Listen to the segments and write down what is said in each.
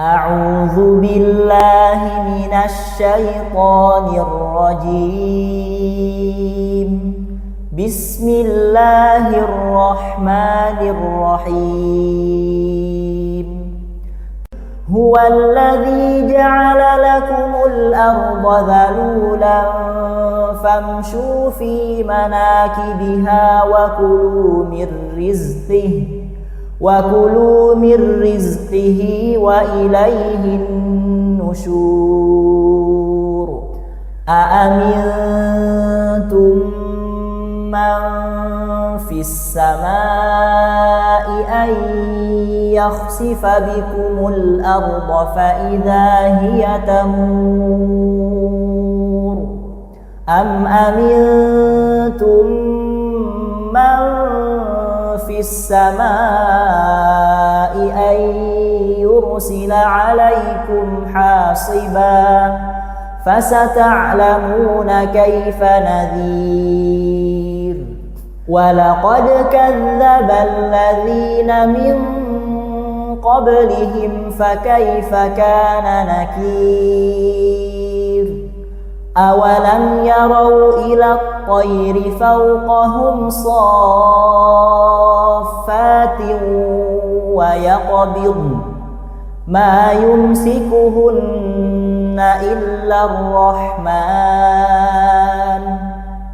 أعوذ بالله من الشيطان الرجيم. بسم الله الرحمن الرحيم. هو الذي جعل لكم الأرض ذلولا فامشوا في مناكبها وكلوا من رزقه وكلوا من رزقه وإليه النشور أأمنتم من في السماء أن يخسف بكم الأرض فإذا هي تمور أم أمنتم من في السماء أن يرسل عليكم حاصبا فستعلمون كيف نذير. ولقد كذب الذين من قبلهم فكيف كان نكير. أولم يروا إلى الطير فوقهم صافات ويقبض ما يمسكهن إلا الرحمن.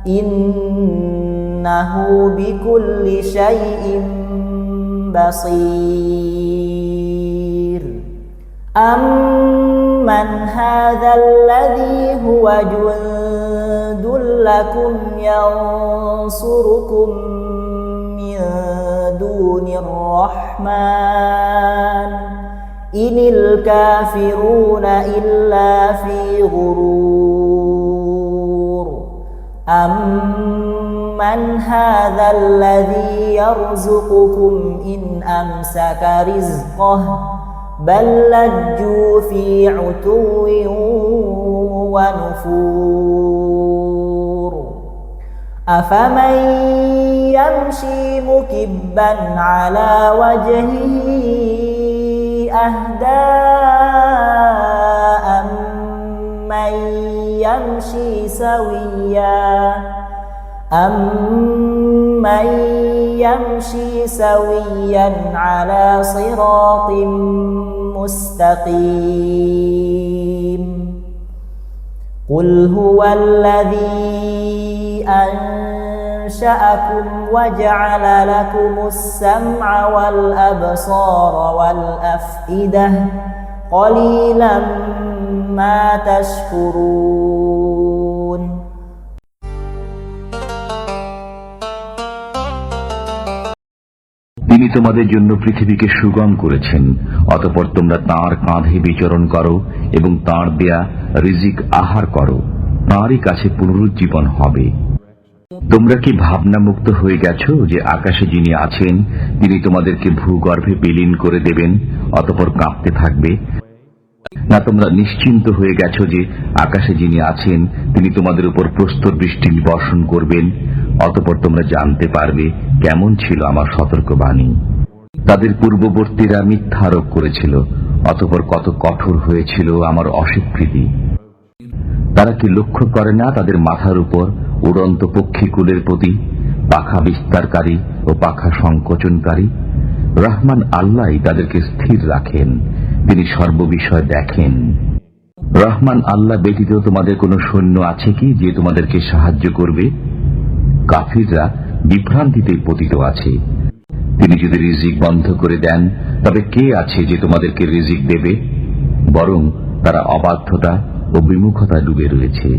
إنه بكل شيء بصير. أمن هذا الذي هو جند لكم ينصركم من دون الرحمن. إن الكافرون إلا في غرور. أمن هذا الذي يرزقكم إن أمسك رزقه؟ بل لجوا في عتو ونفور. أفمن يمشي مكبا على وجهه أهداء من يمشي سويا أمن يمشي سويا على صراط مستقيم. قل هو الذي أنشأكم وجعل لكم السمع والأبصار والأفئدة قليلا ما تشكرون তিনি তোমাদের জন্য পৃথিবীকে সুগম করেছেন অতপর তোমরা তাঁর কাঁধে বিচরণ করো এবং তাঁর দেয়া রিজিক আহার করো তাঁরই কাছে পুনরুজ্জীবন হবে তোমরা কি ভাবনামুক্ত হয়ে গেছো যে আকাশে যিনি আছেন, তিনি তোমাদেরকে ভূগর্ভে বিলীন করে দেবেন, অতপর কাঁপতে থাকবে? না, তোমরা নিশ্চিন্ত হয়ে গেছো যে আকাশে যিনি আছেন, তিনি তোমাদের উপর প্রস্তর বৃষ্টি বর্ষণ করবেন, অতপর তোমরা জানতে পারবে কেমন ছিল আমার সতর্কবাণী। তাদের পূর্ববর্তীরা মিথ্যা আরোপ করেছিল, অতপর কত কঠোর হয়েছিল আমার অস্বীকৃতি। তারা কি লক্ষ্য করে না তাদের মাথার উপর? উড়ন্ত পক্ষীকুলের প্রতি পাখা বিস্তারকারী ও পাখা সংকোচনকারী, রহমান আল্লাহ তাদেরকে স্থির রাখেন, তিনি সর্ববিষয় দেখেন। রহমান আল্লাহ ব্যতীত তোমাদের কোনো সৈন্য আছে কি যে তোমাদেরকে সাহায্য করবে? কাফিররা বিভ্রান্তিতে পতিত আছে। তিনি যদি রিজিক বন্ধ করে দেন, তবে কে আছে যে তোমাদেরকে রিজিক দেবে? বরং তারা অবাধ্যতা ও বিমুখতা ডুবে রয়েছে।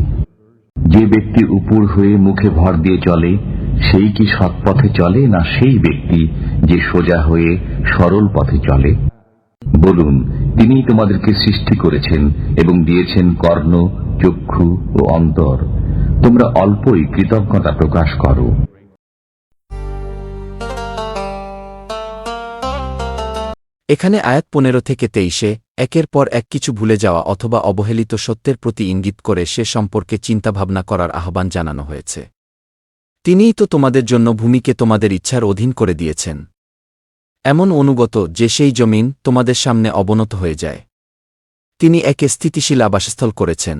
যে ব্যক্তি উপর হয়ে মুখে ভর দিয়ে চলে, সেই কি সৎপথে চলে না সেই ব্যক্তি যে সোজা হয়ে সরল পথে চলে? বলুন তিনি তোমাদেরকে সৃষ্টি করেছেন এবং দিয়েছেন কর্ণ, চক্ষু ও অন্তর। তোমরা অল্পই কৃতজ্ঞতা প্রকাশ করো। এখানে আয়াত পনেরো থেকে তেইশে, একের পর এক কিছু ভুলে যাওয়া অথবা অবহেলিত সত্যের প্রতি ইঙ্গিত করে সে সম্পর্কে চিন্তাভাবনা করার আহ্বান জানানো হয়েছে। তিনিই তো তোমাদের জন্য ভূমিকে তোমাদের ইচ্ছার অধীন করে দিয়েছেন। এমন অনুগত যে সেই জমিন তোমাদের সামনে অবনত হয়ে যায়। তিনি একে স্থিতিশীল আবাসস্থল করেছেন।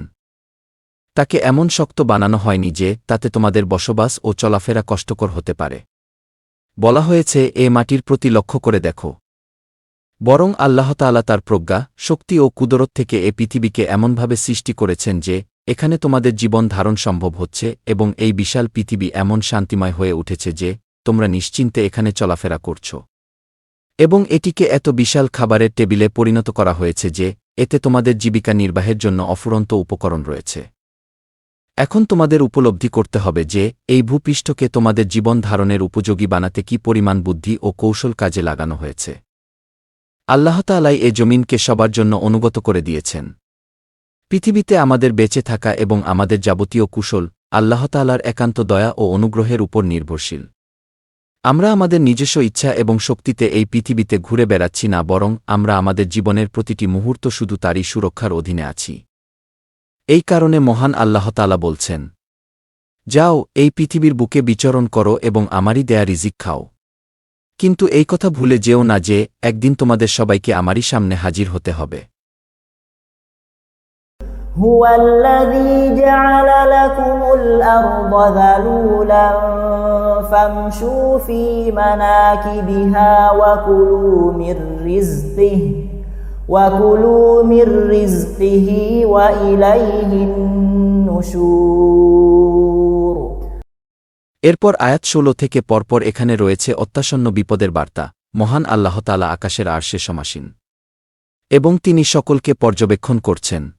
তাকে এমন শক্ত বানানো হয়নি যে তাতে তোমাদের বসবাস ও চলাফেরা কষ্টকর হতে পারে। বলা হয়েছে, এ মাটির প্রতি লক্ষ্য করে দেখো। বরং আল্লাহতালা তার প্রজ্ঞা, শক্তি ও কুদরত থেকে এ পৃথিবীকে এমনভাবে সৃষ্টি করেছেন যে, এখানে তোমাদের জীবন ধারণ সম্ভব হচ্ছে এবং এই বিশাল পৃথিবী এমন শান্তিময় হয়ে উঠেছে যে, তোমরা নিশ্চিন্তে এখানে চলাফেরা করছ। এবং এটিকে এত বিশাল খাবারের টেবিলে পরিণত করা হয়েছে যে, এতে তোমাদের জীবিকা নির্বাহের জন্য অফুরন্ত উপকরণ রয়েছে। এখন তোমাদের উপলব্ধি করতে হবে যে, এই ভূপৃষ্ঠকে তোমাদের জীবন ধারণের উপযোগী বানাতে কি পরিমাণ বুদ্ধি ও কৌশল কাজে লাগানো হয়েছে। আল্লাহতালাই এ জমিনকে সবার জন্য অনুগত করে দিয়েছেন। পৃথিবীতে আমাদের বেঁচে থাকা এবং আমাদের যাবতীয় কুশল আল্লাহতালার একান্ত দয়া ও অনুগ্রহের উপর নির্ভরশীল। আমরা আমাদের নিজস্ব ইচ্ছা এবং শক্তিতে এই পৃথিবীতে ঘুরে বেড়াচ্ছি না বরং আমরা আমাদের জীবনের প্রতিটি মুহূর্ত শুধু তারই সুরক্ষার অধীনে আছি। এই কারণে মহান আল্লাহতালা বলছেন, যাও, এই পৃথিবীর বুকে বিচরণ করো এবং আমারই দেয়া রিজিক খাও। কিন্তু এই কথা ভুলে যেও না যে একদিন তোমাদের সবাইকে আমারই সামনে হাজির হতে হবে هو الذي جعل لكم الأرض ذلولا فامشوا في مناكبها وكلوا من رزقه وكلوا من رزقه وإليه النشور এরপর আয়াত ষোলো থেকে পরপর এখানে রয়েছে অত্যাসন্ন বিপদের বার্তা, মহান আল্লাহতালা আকাশের আর্শে সমাসীন। এবং তিনি সকলকে পর্যবেক্ষণ করছেন।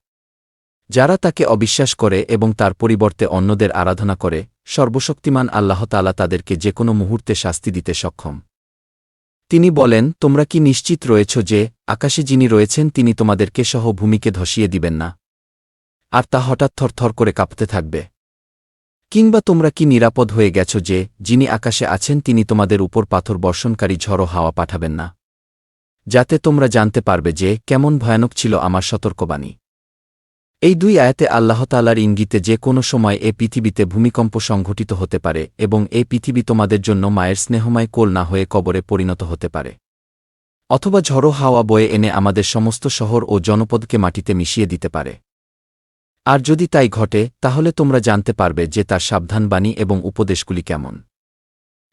যারা তাকে অবিশ্বাস করে এবং তার পরিবর্তে অন্যদের আরাধনা করে, সর্বশক্তিমান আল্লাহতালা তাদেরকে যে কোনো মুহূর্তে শাস্তি দিতে সক্ষম। তিনি বলেন, তোমরা কি নিশ্চিত রয়েছ যে, আকাশে যিনি রয়েছেন তিনি তোমাদেরকে সহ ভূমিকে ধসিয়ে দিবেন না? আর তা হঠাৎ থরথর করে কাঁপতে থাকবে। কিংবা তোমরা কি নিরাপদ হয়ে গেছ যে, যিনি আকাশে আছেন তিনি তোমাদের উপর পাথর বর্ষণকারী ঝড়ো হাওয়া পাঠাবেন না। যাতে তোমরা জানতে পারবে যে, কেমন ভয়ানক ছিল আমার সতর্কবাণী। এই দুই আয়াতে আল্লাহতালার ইঙ্গিতে যে কোনো সময় এ পৃথিবীতে ভূমিকম্প সংঘটিত হতে পারে এবং এই পৃথিবী তোমাদের জন্য মায়ের স্নেহময় কোল না হয়ে কবরে পরিণত হতে পারে। অথবা ঝড়ো হাওয়া বয়ে এনে আমাদের সমস্ত শহর ও জনপদকে মাটিতে মিশিয়ে দিতে পারে। আর যদি তাই ঘটে, তাহলে তোমরা জানতে পারবে যে তার সাবধানবাণী এবং উপদেশগুলি কেমন।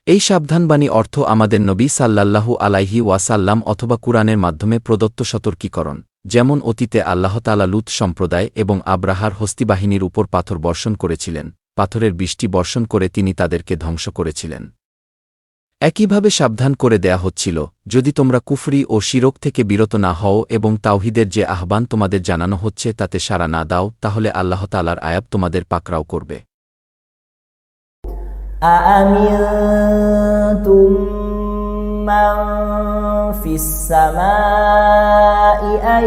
এই সাবধানবাণী অর্থ আমাদের নবী সাল্লাল্লাহু আলাইহি ওয়াসাল্লাম অথবা কুরআনের মাধ্যমে প্রদত্ত সতর্কীকরণ, যেমন অতীতে আল্লাহতালা লুত সম্প্রদায় এবং আব্রাহার হস্তিবাহিনীর উপর পাথর বর্ষণ করেছিলেন, পাথরের বৃষ্টি বর্ষণ করে তিনি তাদেরকে ধ্বংস করেছিলেন। একইভাবে সাবধান করে দেয়া হচ্ছিল যদি তোমরা কুফরি ও শিরক থেকে বিরত না হও এবং তাওহিদের যে আহ্বান তোমাদের জানানো হচ্ছে তাতে সাড়া না দাও তাহলে আল্লাহতালার আয়াব তোমাদের পাকরাও করবে أأمنتم من في السماء أن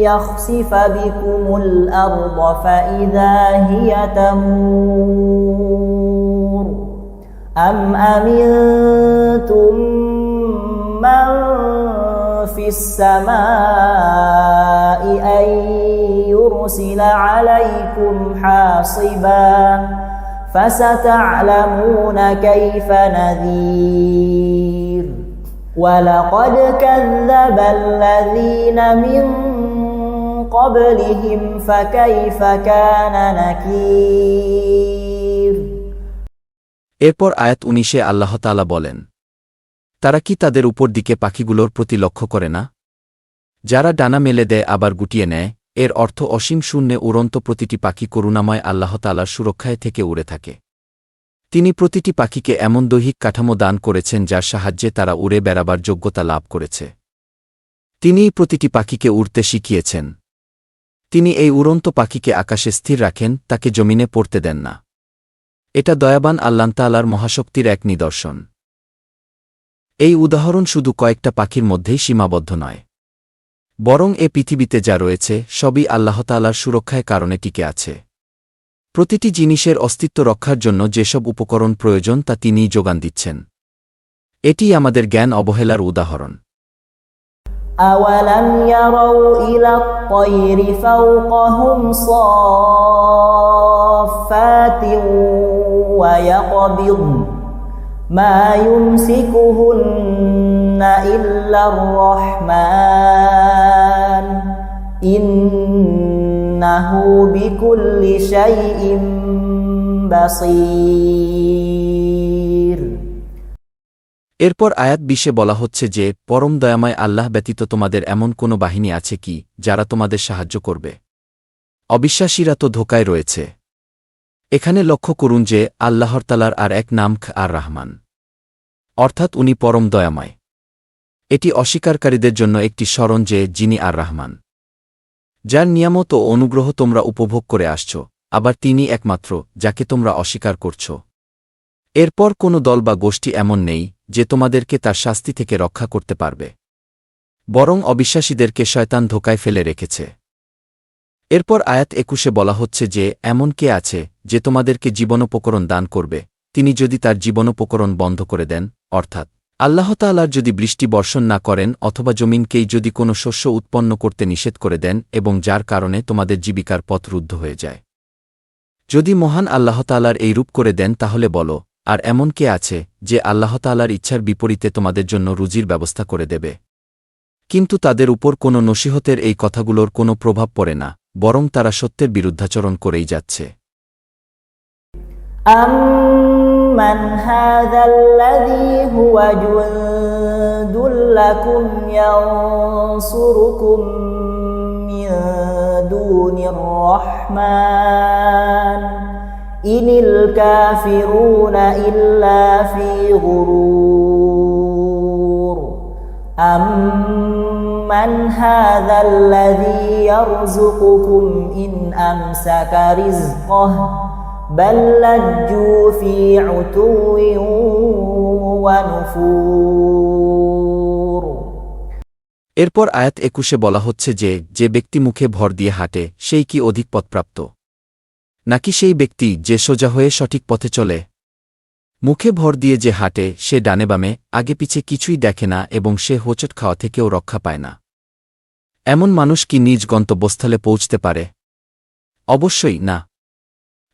يخسف بكم الأرض فإذا هي تمور أم أمنتم من في السماء أن يرسل عليكم حاصباً فستعلمون كيف نذير. ولقد كذب الذين من قبلهم فكيف كان نكير؟ এরপর আয়াত উনিশে আল্লাহতালা বলেন, তারা কি তাদের উপর দিকে পাখিগুলোর প্রতি লক্ষ্য করে না? যারা ডানা মেলে দেয় আবার গুটিয়ে নেয়, এর অর্থ অসীম শূন্যে উড়ন্ত প্রতিটি পাখি করুণাময় আল্লাহতালার সুরক্ষায় থেকে উড়ে থাকে। তিনি প্রতিটি পাখিকে এমন দৈহিক কাঠামো দান করেছেন যার সাহায্যে তারা উড়ে বেড়াবার যোগ্যতা লাভ করেছে। তিনিই প্রতিটি পাখিকে উড়তে শিখিয়েছেন। তিনি এই উড়ন্ত পাখিকে আকাশে স্থির রাখেন, তাকে জমিনে পড়তে দেন না। এটা দয়াবান আল্লান্তালার মহাশক্তির এক নিদর্শন এই উদাহরণ শুধু কয়েকটা পাখির মধ্যেই সীমাবদ্ধ নয় বরং এ পৃথিবীতে যা রয়েছে সবই আল্লাহতালার সুরক্ষায় কারণে টিকে আছে প্রতিটি জিনিসের অস্তিত্ব রক্ষার জন্য যেসব উপকরণ প্রয়োজন তা তিনিই যোগান দিচ্ছেন এটি আমাদের জ্ঞান অবহেলার উদাহরণ أولم يروا إلى الطير فوقهم صافات ويقبض ما يمسكهن إلا الرحمن إنه بكل شيء بصير এরপর আয়াত বিশে বলা হচ্ছে যে পরম দয়াময় আল্লাহ ব্যতীত তোমাদের এমন কোনো বাহিনী আছে কি যারা তোমাদের সাহায্য করবে অবিশ্বাসীরা তো ধোকায় রয়েছে এখানে লক্ষ্য করুন যে আল্লাহর তালার আর এক নাম আর রাহমান। অর্থাৎ উনি পরম দয়াময়। এটি অস্বীকারীদের জন্য একটি স্মরণ যে যিনি আর রাহমান। যার নিয়ামত ও অনুগ্রহ তোমরা উপভোগ করে আসছ, আবার তিনি একমাত্র যাকে তোমরা অস্বীকার করছ। এরপর কোনো দল বা গোষ্ঠী এমন নেই যে তোমাদেরকে তার শাস্তি থেকে রক্ষা করতে পারবে। বরং অবিশ্বাসীদেরকে শয়তান ধোকায় ফেলে রেখেছে। এরপর আয়াত একুশে বলা হচ্ছে যে, এমন কে আছে, যে তোমাদেরকে জীবনোপকরণ দান করবে? তিনি যদি তার জীবনোপকরণ বন্ধ করে দেন, অর্থাৎ আল্লাহতাল্লার যদি বৃষ্টি বর্ষণ না করেন অথবা জমিনকেই যদি কোনো শস্য উৎপন্ন করতে নিষেধ করে দেন এবং যার কারণে তোমাদের জীবিকার পথ রুদ্ধ হয়ে যায়। যদি মহান আল্লাহতালার এই রূপ করে দেন তাহলে বলো, আর এমন কে আছে, যে আল্লাহতালার ইচ্ছার বিপরীতে তোমাদের জন্য রুজির ব্যবস্থা করে দেবে? কিন্তু তাদের উপর কোনো নসিহতের এই কথাগুলোর কোনো প্রভাব পড়ে না। বরং তারা সত্যের বিরুদ্ধাচরণ করেই যাচ্ছে أمن هذا الذي هو جند لكم ينصركم من دون الرحمن إن الكافرون إلا في غرور أمن هذا الذي يرزقكم إن أمسك رزقه بل لجوا في عتو ونفور এরপর আয়াত একুশে বলা হচ্ছে যে যে ব্যক্তি মুখে ভর দিয়ে হাঁটে সেই কি অধিক পথপ্রাপ্ত নাকি সেই ব্যক্তি যে সোজা হয়ে সঠিক পথে চলে মুখে ভর দিয়ে যে হাঁটে সে ডানে বামে আগে পিছে কিছুই দেখে না এবং সে হোঁচট খাওয়া থেকেও রক্ষা পায় না এমন মানুষ কি নিজ গন্তব্যস্থলে পৌঁছতে পারে? অবশ্যই না।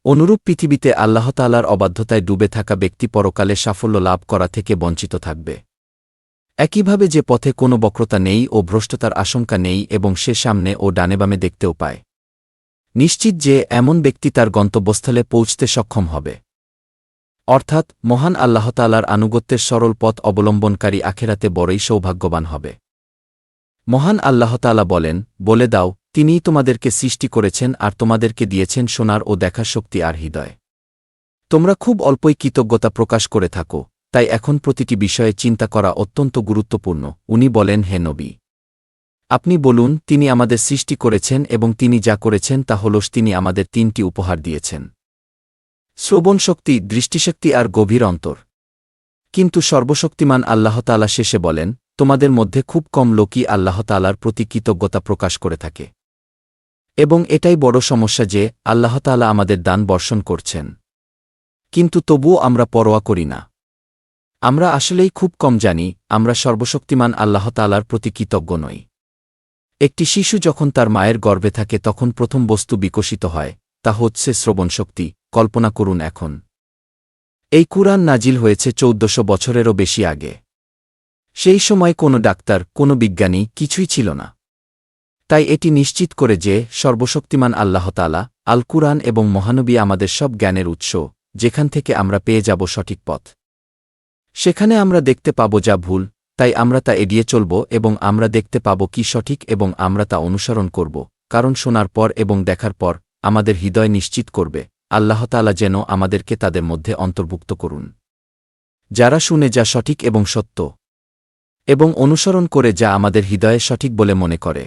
অনুরূপ পৃথিবীতে আল্লাহতালার অবাধ্যতায় ডুবে থাকা ব্যক্তি পরকালে সাফল্য লাভ করা থেকে বঞ্চিত থাকবে। একইভাবে যে পথে কোনো বক্রতা নেই ও ভ্রষ্টতার আশঙ্কা নেই এবং সে সামনে ও ডানেবামে দেখতেও পায়। নিশ্চিত যে এমন ব্যক্তি তার গন্তব্যস্থলে পৌঁছতে সক্ষম হবে। অর্থাৎ মহান আল্লাহতালার আনুগত্যের সরল পথ অবলম্বনকারী আখেরাতে বড়ই সৌভাগ্যবান হবে। মহান আল্লাহতালা বলেন, বলে দাও, তিনিই তোমাদেরকে সৃষ্টি করেছেন আর তোমাদেরকে দিয়েছেন সোনার ও দেখার শক্তি আর হৃদয়। তোমরা খুব অল্পই কৃতজ্ঞতা প্রকাশ করে থাকো, তাই এখন প্রতিটি বিষয়ে চিন্তা করা অত্যন্ত গুরুত্বপূর্ণ, উনি বলেন, হে নবী! আপনি বলুন, তিনি আমাদের সৃষ্টি করেছেন এবং তিনি যা করেছেন তা হল তিনি আমাদের তিনটি উপহার দিয়েছেন। শ্রবণ শক্তি, দৃষ্টিশক্তি আর গভীর অন্তর। কিন্তু সর্বশক্তিমান আল্লাহতালা শেষে বলেন তোমাদের মধ্যে খুব কম লোকই আল্লাহতালার প্রতি কৃতজ্ঞতা প্রকাশ করে থাকে। এবং এটাই বড় সমস্যা যে আল্লাহতালা আমাদের দান বর্ষণ করছেন। কিন্তু তবুও আমরা পরোয়া করি না। আমরা আসলেই খুব কম জানি, আমরা সর্বশক্তিমান আল্লাহতালার প্রতি কৃতজ্ঞ নই। একটি শিশু যখন তার মায়ের গর্ভে থাকে তখন প্রথম বস্তু বিকশিত হয়, তা হচ্ছে শ্রবণশক্তি কল্পনা করুন এখন। এই কুরআন নাজিল হয়েছে চৌদ্দশো বছরেরও বেশি আগে। সেই সময় কোনো ডাক্তার, কোনো বিজ্ঞানী কিছুই ছিল না। তাই এটি নিশ্চিত করে যে সর্বশক্তিমান আল্লাহতালা আল কুরআন এবং মহানবী আমাদের সব জ্ঞানের উৎস, যেখান থেকে আমরা পেয়ে যাব সঠিক পথ। সেখানে আমরা দেখতে পাব যা ভুল, তাই আমরা তা এড়িয়ে চলব এবং আমরা দেখতে পাব কি সঠিক এবং আমরা তা অনুসরণ করব, কারণ শোনার পর এবং দেখার পর আমাদের হৃদয় নিশ্চিত করবে আল্লাহতালা যেন আমাদেরকে তাদের মধ্যে অন্তর্ভুক্ত করুন। যারা শুনে যা সঠিক এবং সত্য এবং অনুসরণ করে যা আমাদের হৃদয়ে সঠিক বলে মনে করে।